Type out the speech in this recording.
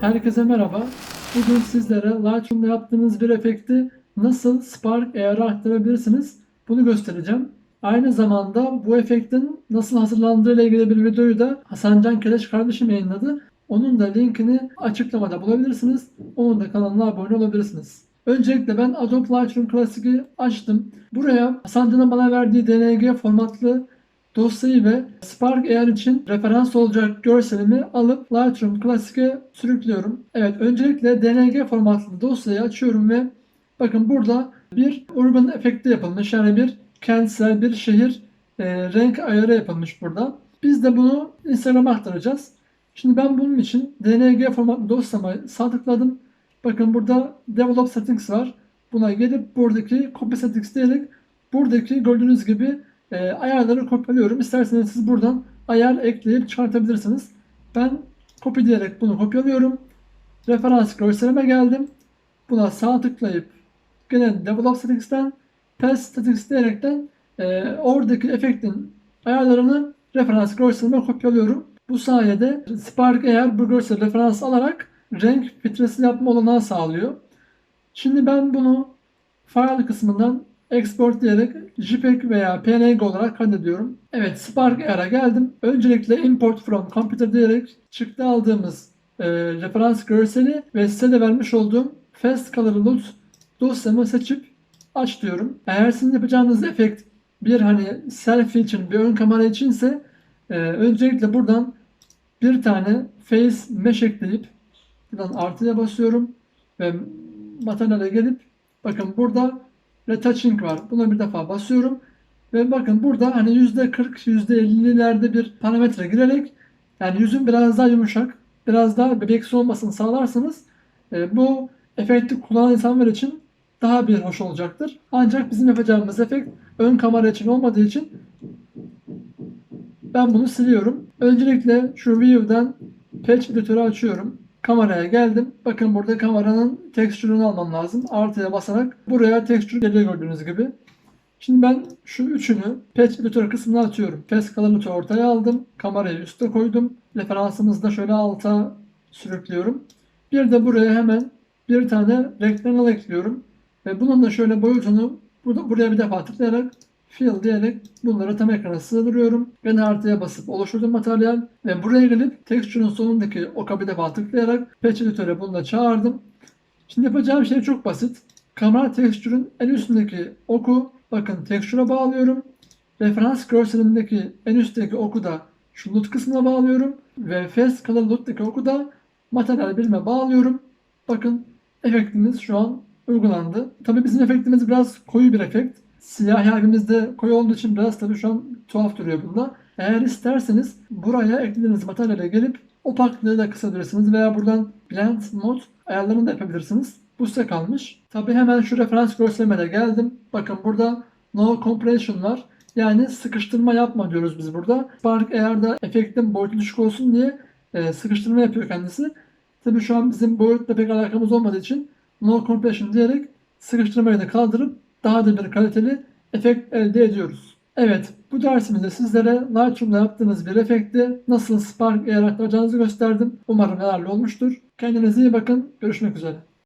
Herkese merhaba. Bugün sizlere Lightroom'da yaptığınız bir efekti nasıl Spark AR'a aktarabilirsiniz bunu göstereceğim. Aynı zamanda bu efektin nasıl hazırlandığı ile ilgili bir videoyu da Hasan Can Keleş kardeşim yayınladı. Onun da linkini açıklamada bulabilirsiniz. Onun da kanalına abone olabilirsiniz. Öncelikle ben Adobe Lightroom Classic'i açtım. Buraya Hasan bana verdiği DNG formatlı dosyayı ve Spark AR için referans olacak görselimi alıp Lightroom Classic'e sürüklüyorum. Evet öncelikle DNG formatlı dosyayı açıyorum ve bakın burada bir urban efekti yapılmış. Yani bir kentsel bir şehir e, renk ayarı yapılmış burada. Biz de bunu Instagram'a aktaracağız. Şimdi ben bunun için DNG formatlı dosyama sağ tıkladım. Bakın burada Develop Settings var. Buna gelip buradaki Copy Settings diyerek buradaki gördüğünüz gibi e, ayarları kopyalıyorum. İsterseniz siz buradan ayar ekleyip çıkartabilirsiniz. Ben copy diyerek bunu kopyalıyorum. Referans görselime geldim. Buna sağ tıklayıp gene Develop Settings'ten Pass Settings diyerekten e, oradaki efektin ayarlarını referans görselime kopyalıyorum. Bu sayede Spark eğer bu görsel referans alarak renk filtresi yapma olanağı sağlıyor. Şimdi ben bunu file kısmından export diyerek JPEG veya PNG olarak kaydediyorum. Evet Spark Air'a geldim. Öncelikle import from computer diyerek çıktı aldığımız e, referans görseli ve size de vermiş olduğum fast color loot dosyamı seçip aç diyorum. Eğer sizin yapacağınız efekt bir hani selfie için bir ön kamera içinse e, öncelikle buradan bir tane face mesh ekleyip buradan artıya basıyorum ve materyale gelip bakın burada retouching var. Buna bir defa basıyorum. Ve bakın burada hani %40, %50'lerde bir parametre girerek yani yüzün biraz daha yumuşak, biraz daha bebeksi olmasını sağlarsanız e, bu efekti kullanan insanlar için daha bir hoş olacaktır. Ancak bizim yapacağımız efekt ön kamera için olmadığı için ben bunu siliyorum. Öncelikle şu View'den Patch editörü açıyorum. Kameraya geldim. Bakın burada kameranın tekstürünü almam lazım. Artıya basarak buraya tekstür geliyor gördüğünüz gibi. Şimdi ben şu üçünü Patch Editor kısmına atıyorum. Fast Color'ı ortaya aldım. Kamerayı üste koydum. Referansımızı da şöyle alta sürüklüyorum. Bir de buraya hemen bir tane rectangle ekliyorum. Ve bunun da şöyle boyutunu burada, buraya bir defa tıklayarak fill diyerek bunları tam ekrana sığdırıyorum. Gene artıya basıp oluşturdum materyal ve buraya gelip texture'ın sonundaki oka bir defa tıklayarak patch editöre bunu da çağırdım. Şimdi yapacağım şey çok basit. Kamera texture'ın en üstündeki oku bakın texture'a bağlıyorum. Referans görselindeki en üstteki oku da şu loot kısmına bağlıyorum. Ve fast color loot'taki oku da materyal birime bağlıyorum. Bakın efektimiz şu an uygulandı. Tabii bizim efektimiz biraz koyu bir efekt. Siyah halimizde koyu olduğu için biraz tabii şu an tuhaf duruyor bunda. Eğer isterseniz buraya eklediğiniz materyale gelip opaklığı da kısabilirsiniz veya buradan blend mode ayarlarını da yapabilirsiniz. Bu size kalmış. Tabii hemen şu referans görselime de geldim. Bakın burada no compression var. Yani sıkıştırma yapma diyoruz biz burada. Spark eğer de efektin boyutu düşük olsun diye e, sıkıştırma yapıyor kendisi. Tabii şu an bizim boyutla pek alakamız olmadığı için no compression diyerek sıkıştırmayı da kaldırıp daha da bir kaliteli efekt elde ediyoruz. Evet, bu dersimizde sizlere Lightroom'da yaptığınız bir efekti nasıl Spark AR aktaracağınızı gösterdim. Umarım yararlı olmuştur. Kendinize iyi bakın. Görüşmek üzere.